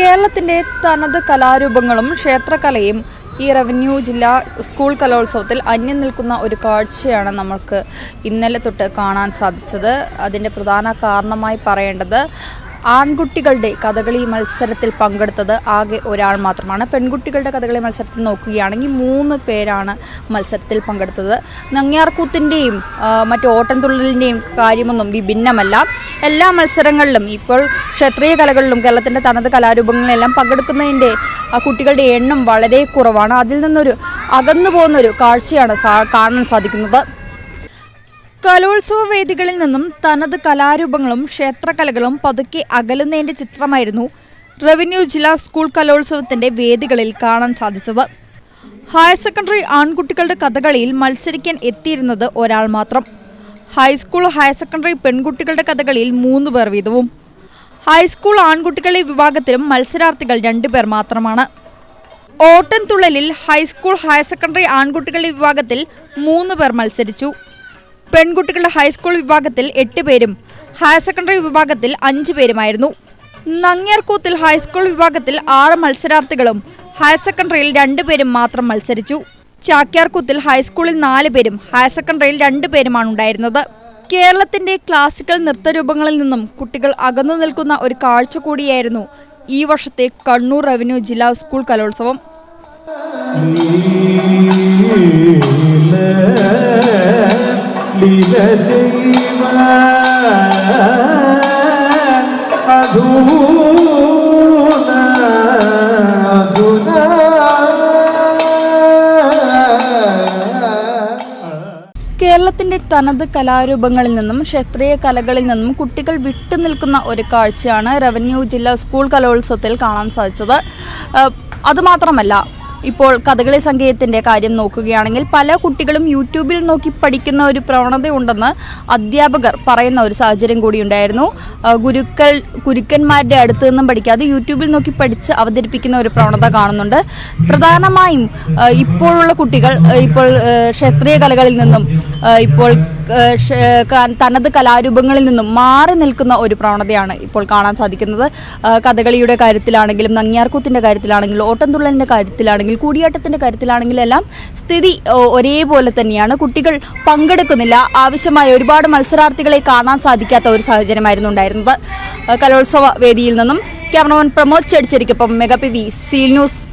കേരളത്തിന്റെ തനത് കലാരൂപങ്ങളും ക്ഷേത്രകലയും ഈ റവന്യൂ ജില്ലാ സ്കൂൾ കലോത്സവത്തിൽ അന്യം നിൽക്കുന്ന ഒരു കാഴ്ചയാണ് നമ്മൾക്ക് ഇന്നലെ തൊട്ട് കാണാൻ സാധിച്ചത്. അതിന്റെ പ്രധാന കാരണമായി പറയേണ്ടത് ആൺകുട്ടികളുടെ കഥകളി മത്സരത്തിൽ പങ്കെടുത്തത് ആകെ ഒരാൾ മാത്രമാണ്. പെൺകുട്ടികളുടെ കഥകളി മത്സരത്തിൽ നോക്കുകയാണെങ്കിൽ മൂന്ന് പേരാണ് മത്സരത്തിൽ പങ്കെടുത്തത്. നങ്ങ്യാർകൂത്തിന്റെയും മറ്റ് ഓട്ടംതുള്ളലിന്റെയും കാര്യമൊന്നും വിഭിന്നമല്ല. എല്ലാ മത്സരങ്ങളിലും ഇപ്പോൾ ക്ഷത്രിയ കലകളിലും കേരളത്തിന്റെ തനത് കലാരൂപങ്ങളിലെല്ലാം പങ്കെടുക്കുന്നതിന്റെ കുട്ടികളുടെ എണ്ണം വളരെ കുറവാണ്. അതിൽ നിന്നൊരു അകന്നു പോകുന്നൊരു കാഴ്ചയാണ് കാണാൻ സാധിക്കുന്നത്. കലോത്സവ വേദികളിൽ നിന്നും തനത് കലാരൂപങ്ങളും ക്ഷേത്രകലകളും പതുക്കെ അകലുന്നതിന്റെ ചിത്രമായിരുന്നു റവന്യൂ ജില്ലാ സ്കൂൾ കലോത്സവത്തിന്റെ വേദികളിൽ കാണാൻ സാധിച്ചത്. ഹയർ സെക്കൻഡറി ആൺകുട്ടികളുടെ കഥകളിയിൽ മത്സരിക്കാൻ എത്തിയിരുന്നത് ഒരാൾ മാത്രം. ഹൈസ്കൂൾ ഹയർ സെക്കൻഡറി പെൺകുട്ടികളുടെ കഥകളിയിൽ മൂന്ന് പേർ വീതവും. ഹൈസ്കൂൾ ആൺകുട്ടികളുടെ വിഭാഗത്തിലും മത്സരാർത്ഥികൾ രണ്ടുപേർ മാത്രമാണ്. ഓട്ടൻതുള്ളലിൽ ഹൈസ്കൂൾ ഹയർ സെക്കൻഡറി ആൺകുട്ടികളുടെ വിഭാഗത്തിൽ മൂന്ന് പേർ മത്സരിച്ചു. പെൺകുട്ടികളുടെ ഹൈസ്കൂൾ വിഭാഗത്തിൽ എട്ട് പേരും ഹയർ സെക്കൻഡറി വിഭാഗത്തിൽ അഞ്ച് പേരുമായിരുന്നു. നങ്ങ്യാർകൂത്തിൽ ഹൈസ്കൂൾ വിഭാഗത്തിൽ ആറ് മത്സരാർത്ഥികളും ഹയർ സെക്കൻഡറിയിൽ രണ്ടു പേരും മാത്രം മത്സരിച്ചു. ചാക്യാർകൂത്തിൽ ഹൈസ്കൂളിൽ നാല് പേരും ഹയർ സെക്കൻഡറിയിൽ രണ്ടു പേരുമാണ് ഉണ്ടായിരുന്നത്. കേരളത്തിന്റെ ക്ലാസിക്കൽ നൃത്തരൂപങ്ങളിൽ നിന്നും കുട്ടികൾ അകന്നു നിൽക്കുന്ന ഒരു കാഴ്ച കൂടിയായിരുന്നു ഈ വർഷത്തെ കണ്ണൂർ റവന്യൂ ജില്ലാ സ്കൂൾ കലോത്സവം. കേരളത്തിന്റെ തനത് കലാരൂപങ്ങളിൽ നിന്നും ക്ഷത്രിയ കലകളിൽ നിന്നും കുട്ടികൾ വിട്ടുനിൽക്കുന്ന ഒരു കാഴ്ചയാണ് റവന്യൂ ജില്ലാ സ്കൂൾ കലോത്സവത്തിൽ കാണാൻ സാധിച്ചത്. അതുമാത്രമല്ല ഇപ്പോൾ കഥകളി സംഗീതത്തിന്റെ കാര്യം നോക്കുകയാണെങ്കിൽ പല കുട്ടികളും യൂട്യൂബിൽ നോക്കി പഠിക്കുന്ന ഒരു പ്രവണതയുണ്ടെന്ന് അധ്യാപകർ പറയുന്ന ഒരു സാഹചര്യം കൂടിയുണ്ടായിരുന്നു. ഗുരുക്കൾ ഗുരുക്കന്മാരുടെ അടുത്ത് നിന്നും പഠിക്കാതെ യൂട്യൂബിൽ നോക്കി പഠിച്ച് അവതരിപ്പിക്കുന്ന ഒരു പ്രവണത കാണുന്നുണ്ട്. പ്രധാനമായും ഇപ്പോഴുള്ള കുട്ടികൾ ഇപ്പോൾ ക്ഷേത്രീയ കലകളിൽ നിന്നും ഇപ്പോൾ തനത് കലാരൂപങ്ങളിൽ നിന്നും മാറി നിൽക്കുന്ന ഒരു പ്രവണതയാണ് ഇപ്പോൾ കാണാൻ സാധിക്കുന്നത്. കഥകളിയുടെ കാര്യത്തിലാണെങ്കിലും നങ്ങിയാർക്കൂത്തിന്റെ കാര്യത്തിലാണെങ്കിലും ഓട്ടംതുള്ളലിന്റെ കാര്യത്തിലാണെങ്കിലും കൂടിയാട്ടത്തിന്റെ കാര്യത്തിലാണെങ്കിലും എല്ലാം സ്ഥിതി ഒരേപോലെ തന്നെയാണ്. കുട്ടികൾ പങ്കെടുക്കുന്നില്ല. ആവശ്യമായ ഒരുപാട് മത്സരാർത്ഥികളെ കാണാൻ സാധിക്കാത്ത ഒരു സാഹചര്യമായിരുന്നു ഉണ്ടായിരുന്നത്. കലോത്സവ വേദിയിൽ നിന്നും cameraman Pramod ചെടിച്ചേരിക്കൊപ്പം mega P V seal news.